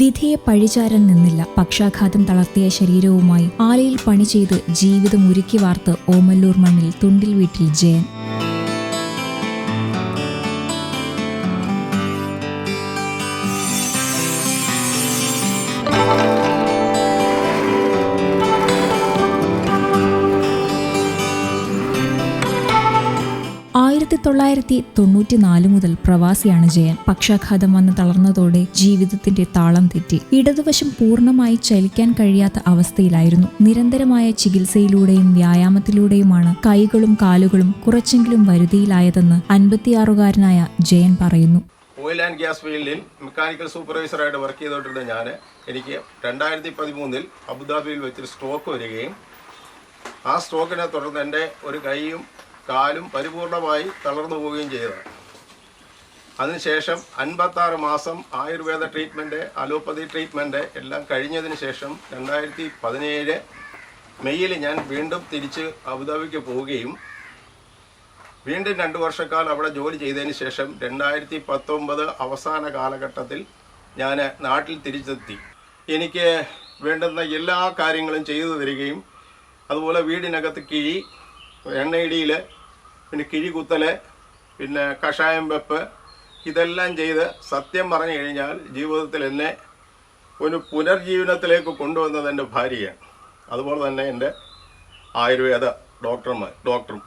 വിധിയെ പഴിചാരാൻ നിന്നില്ല. പക്ഷാഘാതം തളർത്തിയ ശരീരവുമായി ആലയിൽ പണി ചെയ്ത് ജീവിതം ഉരുക്കി വാർത്ത് ഓമല്ലൂർ മണ്ണിൽ തുണ്ടിൽ വീട്ടിൽ ജയൻ. ആയിരത്തി തൊള്ളായിരത്തി തൊണ്ണൂറ്റി നാല് മുതൽ പ്രവാസിയാണ് ജയൻ. പക്ഷാഘാതം വന്ന് തളർന്നതോടെ ജീവിതത്തിന്റെ താളം തെറ്റി. ഇടതുവശം പൂർണമായി ചലിക്കാൻ കഴിയാത്ത അവസ്ഥയിലായിരുന്നു. നിരന്തരമായ ചികിത്സയിലൂടെയും വ്യായാമത്തിലൂടെയുമാണ് കൈകളും കാലുകളും കുറച്ചെങ്കിലും വരുതിയിലായതെന്ന് അൻപത്തിയാറുകാരനായ ജയൻ പറയുന്നു. ഓയിൽ ആൻഡ് ഗ്യാസ് ഫീൽഡിൽ മെക്കാനിക്കൽ സൂപ്പർവൈസറായിട്ട് വർക്ക് ചെയ്തുകൊണ്ടിരുന്ന ഞാൻ എനിക്ക് രണ്ടായിരത്തി പതിമൂന്നിൽ അബുദാബിയിൽ വെച്ചൊരു സ്ട്രോക്ക് വരികയും ആ സ്ട്രോക്കിനെ തുടർന്ന് എന്റെ ഒരു കൈയും കാലും പരിപൂർണമായി തളർന്നു പോവുകയും ചെയ്തതാണ് അതിനുശേഷം അൻപത്താറ് മാസം ആയുർവേദ ട്രീറ്റ്മെന്റ് അലോപ്പതി ട്രീറ്റ്മെന്റ് എല്ലാം കഴിഞ്ഞതിന് ശേഷം രണ്ടായിരത്തി പതിനേഴ് മെയ്യിൽ ഞാൻ വീണ്ടും തിരിച്ച് അബുദാബിക്ക് പോവുകയും വീണ്ടും രണ്ട് വർഷക്കാലം അവിടെ ജോലി ചെയ്തതിന് ശേഷം രണ്ടായിരത്തി പത്തൊമ്പത് അവസാന കാലഘട്ടത്തിൽ ഞാൻ നാട്ടിൽ തിരിച്ചെത്തി. എനിക്ക് വേണ്ടുന്ന എല്ലാ കാര്യങ്ങളും ചെയ്തു തരികയും അതുപോലെ വീടിനകത്ത് കിഴി എണ്ണയിടിയിൽ പിന്നെ കിഴി കുത്തൽ പിന്നെ കഷായം വെപ്പ് ഇതെല്ലാം ചെയ്ത് സത്യം പറഞ്ഞു കഴിഞ്ഞാൽ ജീവിതത്തിൽ എന്നെ ഒരു പുനർജീവനത്തിലേക്ക് കൊണ്ടുവന്നത് എന്റെ ഭാര്യയാണ്. അതുപോലെ തന്നെ എന്റെ ആയുർവേദ ഡോക്ടർമാർ ഡോക്ടറും.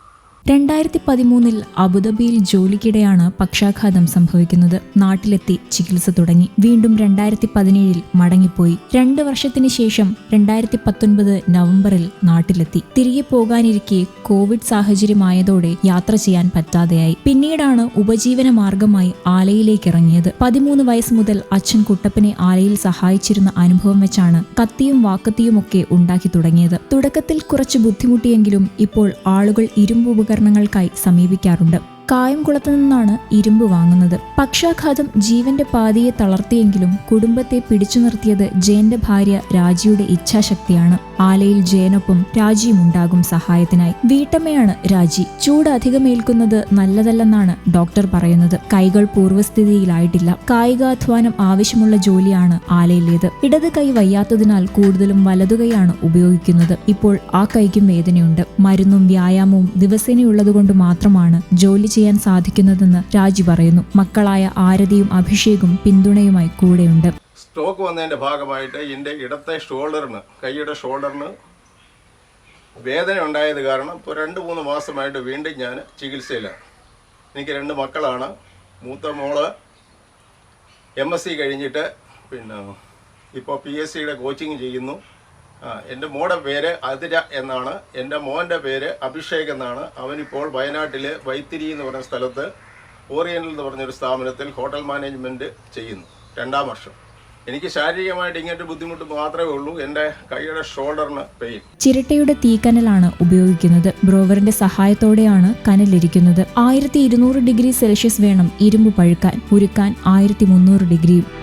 രണ്ടായിരത്തി പതിമൂന്നിൽ അബുദാബിയിൽ ജോലിക്കിടെയാണ് പക്ഷാഘാതം സംഭവിക്കുന്നത്. നാട്ടിലെത്തി ചികിത്സ തുടങ്ങി. വീണ്ടും രണ്ടായിരത്തി പതിനേഴിൽ മടങ്ങിപ്പോയി. രണ്ട് വർഷത്തിന് ശേഷം രണ്ടായിരത്തി പത്തൊൻപത് നവംബറിൽ നാട്ടിലെത്തി. തിരികെ പോകാനിരിക്കെ കോവിഡ് സാഹചര്യമായതോടെ യാത്ര ചെയ്യാൻ പറ്റാതെയായി. പിന്നീടാണ് ഉപജീവന മാർഗമായി ആലയിലേക്ക് ഇറങ്ങിയത് പതിമൂന്ന് വയസ്സ് മുതൽ അച്ഛൻ കുട്ടപ്പനെ ആലയിൽ സഹായിച്ചിരുന്ന അനുഭവം വെച്ചാണ് കത്തിയും വാക്കത്തിയുമൊക്കെ ഉണ്ടാക്കി തുടങ്ങിയത്. തുടക്കത്തിൽ കുറച്ച് ബുദ്ധിമുട്ടിയെങ്കിലും ഇപ്പോൾ ആളുകൾ ഇരുമ്പ് ഉപകരണങ്ങൾക്കായി സമീപിക്കാറുണ്ട് കായംകുളത്തു നിന്നാണ് ഇരുമ്പ് വാങ്ങുന്നത്. പക്ഷാഘാതം ജീവന്റെ പാതിയെ തളർത്തിയെങ്കിലും കുടുംബത്തെ പിടിച്ചു നിർത്തിയത് ജയന്റെ ഭാര്യ രാജിയുടെ ഇച്ഛാശക്തിയാണ്. ആലയിൽ ജയനൊപ്പം രാജിയും ഉണ്ടാകും സഹായത്തിനായി. വീട്ടമ്മയാണ് രാജി. ചൂട് അധികമേൽക്കുന്നത് നല്ലതല്ലെന്നാണ് ഡോക്ടർ പറയുന്നത്. കൈകൾ പൂർവസ്ഥിതിയിലായിട്ടില്ല കായികാധ്വാനം ആവശ്യമുള്ള ജോലിയാണ് ആലയിലേത്. ഇടത് കൈ വയ്യാത്തതിനാൽ കൂടുതലും വലതുകൈയാണ് ഉപയോഗിക്കുന്നത്. ഇപ്പോൾ ആ കൈക്കും വേദനയുണ്ട്. മരുന്നും വ്യായാമവും ദിവസേനയുള്ളതുകൊണ്ട് മാത്രമാണ് ജോലി ചെയ്യാൻ സാധിക്കുന്നതെന്ന് രാജി പറയുന്നു. മക്കളായ ആരതിയും അഭിഷേകും പിന്തുണയുമായി കൂടെയുണ്ട്. സ്ട്രോക്ക് വന്നതിന്റെ ഭാഗമായിട്ട് എന്റെ ഇടത്തെ ഷോൾഡറിന് കൈയുടെ ഷോൾഡറിന് വേദന ഉണ്ടായത് കാരണം ഇപ്പോൾ രണ്ട് മൂന്ന് മാസമായിട്ട് വീണ്ടും ഞാൻ ചികിത്സയിലാണ്. എനിക്ക് രണ്ട് മക്കളാണ്. മൂത്ത മോൾ എം എസ് സി കഴിഞ്ഞിട്ട് പിന്നെ ഇപ്പോൾ പി എസ് സിയുടെ കോച്ചിങ് ചെയ്യുന്നു. എന്റെ മോടെ പേര് അതിര എന്നാണ്. എന്റെ മോന്റെ പേര് അഭിഷേക് എന്നാണ്. അവനിപ്പോൾ വയനാട്ടിൽ വൈത്തിരി എന്ന് പറഞ്ഞ സ്ഥലത്ത് ഓറിയന്റൽ എന്ന് പറഞ്ഞൊരു സ്ഥാപനത്തിൽ ഹോട്ടൽ മാനേജ്മെന്റ് ചെയ്യുന്നു. രണ്ടാം വർഷം. എനിക്ക് ശാരീരികമായിട്ട് ഇങ്ങനത്തെ ബുദ്ധിമുട്ട് മാത്രമേ ഉള്ളൂ. എന്റെ കൈയുടെ ഷോൾഡറിന് പെയിൻ. ചിരട്ടയുടെ തീക്കനലാണ് ഉപയോഗിക്കുന്നത്. ബ്രോവറിന്റെ സഹായത്തോടെയാണ് കനലിരിക്കുന്നത്. ആയിരത്തി ഇരുന്നൂറ് ഡിഗ്രി സെൽഷ്യസ് വേണം ഇരുമ്പ് പഴുക്കാൻ. ഉരുക്കാൻ ആയിരത്തി മുന്നൂറ് ഡിഗ്രിയും.